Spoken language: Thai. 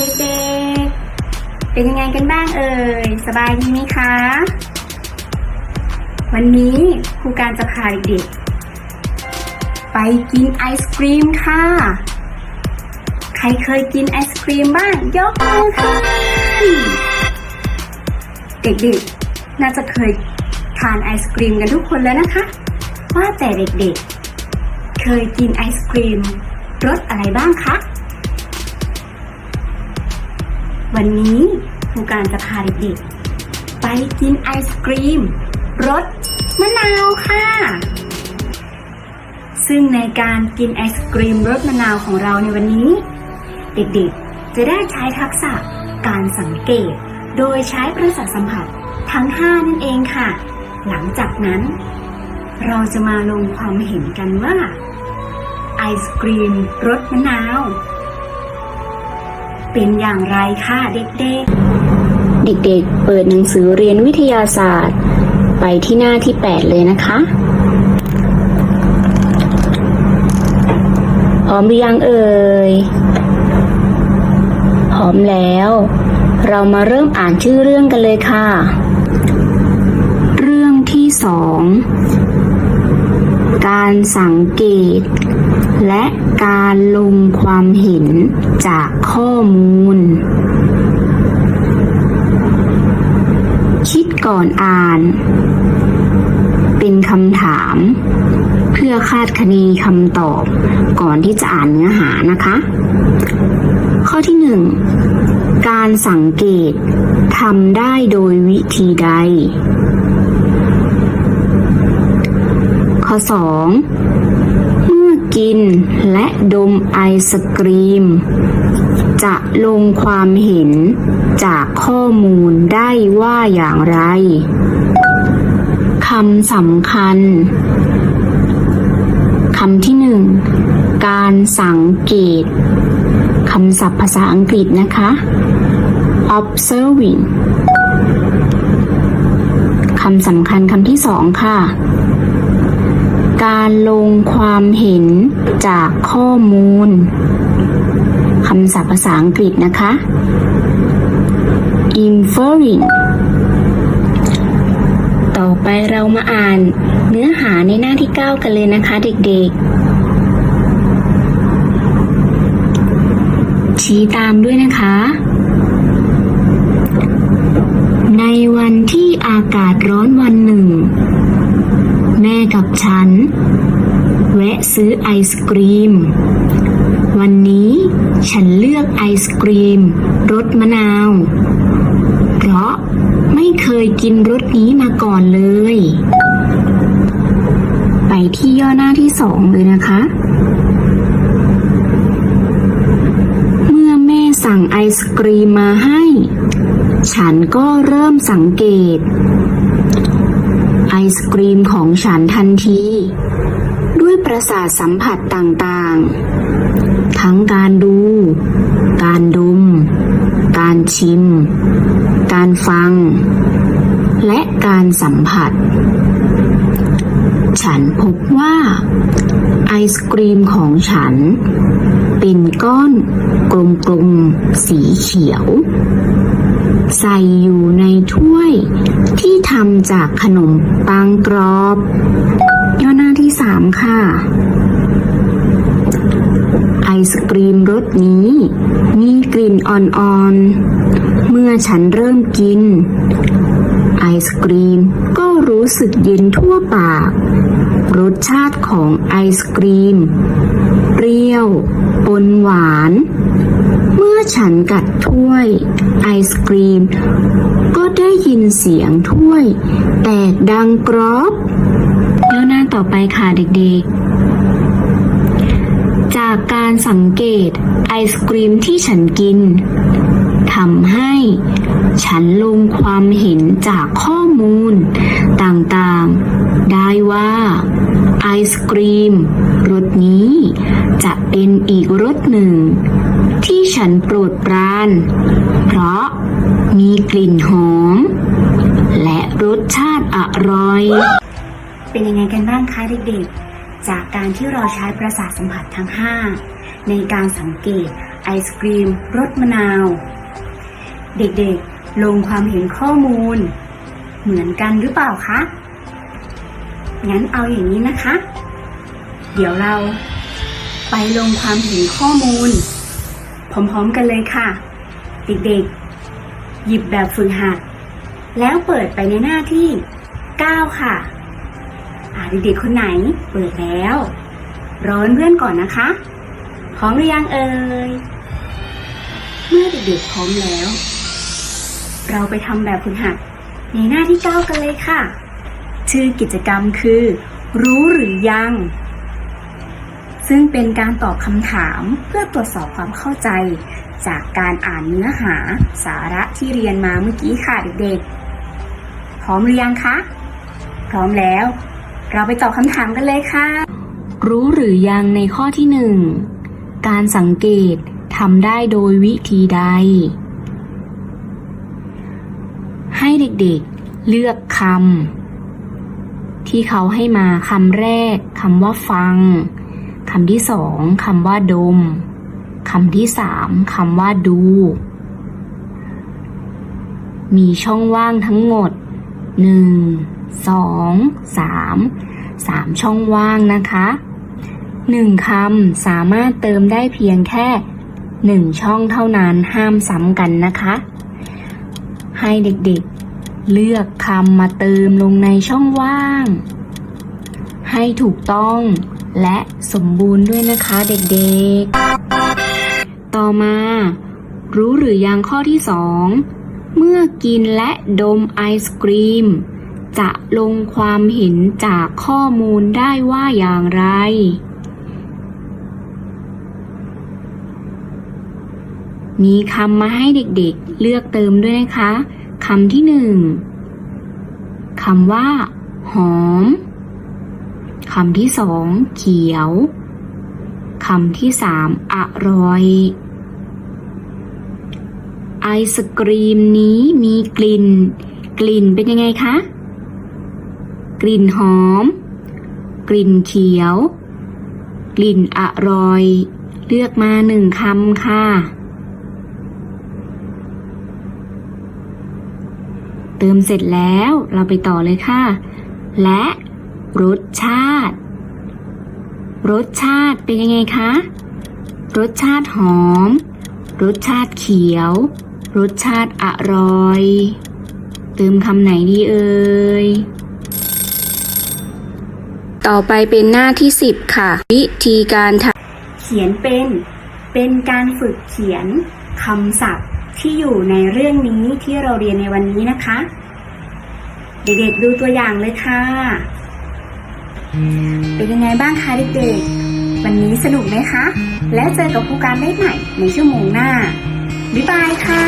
เด็กๆ เป็นยังไงกันบ้างเอ่ย สบายดีไหมคะ วันนี้ครูการจะพาเด็กๆ ไปกินไอศครีมค่ะ ใครเคยกินไอศครีมบ้าง ยกมือขึ้นเด็กๆ น่าจะเคยทานไอศครีมกันทุกคนแล้วนะคะ ว่าแต่เด็กๆ เคยกินไอศครีมรสอะไรบ้างคะ วันนี้ครูการจะพาเด็กๆไปกินไอศครีมรสมะนาวค่ะ ซึ่งในการกินไอศกรีมรสมะนาวของเราในวันนี้ เด็กๆ จะได้ใช้ทักษะการสังเกต โดยใช้ประสาทสัมผัสทั้ง 5 นั่นเองค่ะ หลังจากนั้น เราจะมาลงความเห็นกันว่า ไอศกรีมรสมะนาว เป็นอย่างไรคะเด็กๆ เด็กๆ เปิดหนังสือเรียนวิทยาศาสตร์ ไปที่หน้าที่ 8 เลยนะคะ พร้อมหรือยังเอ่ย พร้อมแล้ว เรามาเริ่มอ่านชื่อเรื่องกันเลยค่ะ เรื่องที่สองการสังเกต และการลงความเห็นจากข้อมูล คิดก่อนอ่าน เป็นคำถาม เพื่อคาดคะเนคำตอบก่อนที่จะอ่านเนื้อหานะคะ ข้อที่หนึ่งการสังเกตทำได้โดยวิธีใด ข้อ 2 กินและดมไอศกรีม จะลงความเห็นจากข้อมูลได้ว่าอย่างไรคำสำคัญคำที่หนึ่งการสังเกตคำศัพท์ภาษาอังกฤษนะคะ observing คำสำคัญคำที่สองค่ะ การลงความเห็นจากข้อมูลคำศัพท์ภาษาอังกฤษนะคะ inferring ต่อไปเรามาอ่านเนื้อหาในหน้าที่ 9 กันเลยนะคะเด็กๆ ชี้ตามด้วยนะคะ ในวันที่อากาศร้อนวันหนึ่ง ฉัน แวะซื้อไอศกรีม วันนี้ฉันเลือกไอศกรีมรสมะนาว เพราะไม่เคยกินรสนี้มาก่อนเลย ไปที่ย่อหน้าที่สองเลยนะคะ เมื่อแม่สั่งไอศกรีมมาให้ ฉันก็เริ่มสังเกต ไอศกรีมของฉันทันที ด้วยประสาทสัมผัสต่างๆ ทั้งการดู การดม การชิม การฟัง และการสัมผัส ฉันพบว่า ไอศกรีมของฉัน เป็นก้อนกลมๆ สีเขียว ใส่อยู่ในถ้วย ที่ทำจากขนมปังกรอบ ย่อหน้าที่สามค่ะ ไอศกรีมรสนี้ มีกลิ่นอ่อนๆ เมื่อฉันเริ่มกิน ไอศกรีมก็รู้สึกเย็นทั่วปาก รสชาติของไอศกรีม เปรี้ยว ปนหวาน มื่อฉันกัดถ้วยไอศกรีม ก็ได้ยินเสียงถ้วย แตกดังกรอบแล้วหน้าต่อไปค่ะเด็กๆ จากการสังเกตไอศกรีมที่ฉันกินทำให้ ฉันลงความเห็นจากข้อมูล ต่างๆ ได้ว่า ไอศกรีม รสนี้ จะเป็นอีกรสหนึ่ง ที่ฉันโปรดปราน เพราะมีกลิ่นหอม และรสชาติอร่อย เป็นยังไงกันบ้างคะเด็กๆ จากการที่เราใช้ประสาทสัมผัสทั้ง 5 ในการสังเกตไอศกรีมรสมะนาว เด็กๆ ลงความเห็นข้อมูล เหมือนกันหรือเปล่าคะ งั้นเอาอย่างนี้นะคะ เดี๋ยวเราไปลงความเห็นข้อมูล พร้อมๆกันเลยค่ะเด็กๆ หยิบแบบฝึกหัด แล้วเปิดไปในหน้าที่ 9 ค่ะ อ่าเด็กๆคนไหนเปิดแล้ว ร้อนเพื่อนก่อนนะคะ พร้อมหรือยังเอ่ย เมื่อเด็กๆพร้อมแล้ว เราไปทำแบบฝึกหัด ในหน้าที่ 9 กันเลยค่ะ ชื่อกิจกรรมคือ รู้หรือยัง ซึ่งเป็นการตอบคำถามเพื่อตรวจสอบความเข้าใจ จากการอ่านเนื้อหาสาระที่เรียนมาเมื่อกี้ค่ะเด็กๆ พร้อมหรือยังคะ พร้อมแล้ว เราไปตอบคำถามกันเลยค่ะ รู้หรือยังในข้อที่หนึ่งการสังเกตทำได้โดยวิธีใด ให้เด็กๆเลือกคำ ที่เขาให้มาคำแรกคำว่าฟังคำที่สองคำว่าดมคำที่สามคำว่าดู มีช่องว่างทั้งหมดหนึ่งสองสามสามช่องว่างนะคะหนึ่งคำสามารถเติมได้เพียงแค่หนึ่งช่องเท่านั้นห้ามซ้ำกันนะคะ ให้เด็กๆ เลือกคำมาเติมลงในช่องว่าง ให้ถูกต้องและสมบูรณ์ด้วยนะคะเด็กๆ ต่อมา รู้หรือยังข้อที่สองเมื่อกินและดมไอศกรีม จะลงความเห็นจากข้อมูลได้ว่าอย่างไร มีคำมาให้เด็กๆเลือกเติมด้วยนะคะ คำที่หนึ่งคำว่า หอมคำที่สองเขียวคำที่สามอร่อย ไอศกรีมนี้มีกลิ่น กลิ่นเป็นยังไงคะ กลิ่นหอม กลิ่นเขียว กลิ่นอร่อย เลือกมาหนึ่งคำค่ะ เติมเสร็จแล้วเราไปต่อเลยค่ะ และรสชาติ รสชาติเป็นยังไงคะ รสชาติหอม รสชาติเขียว รสชาติอร่อย เติมคำไหนดีเอ่ย ต่อไปเป็นหน้าที่ 10 ค่ะ วิธีการทเขียนเป็น เป็นการฝึกเขียนคำศัพท์ ที่อยู่ในเรื่องนี้ที่เราเรียนในวันนี้นะคะ เด็กๆดูตัวอย่างเลยค่ะ เป็นยังไงบ้างคะเด็กๆ วันนี้สนุกไหมคะ แล้วเจอกับครูการได้ใหม่ในชั่วโมงหน้า บ๊ายบายค่ะ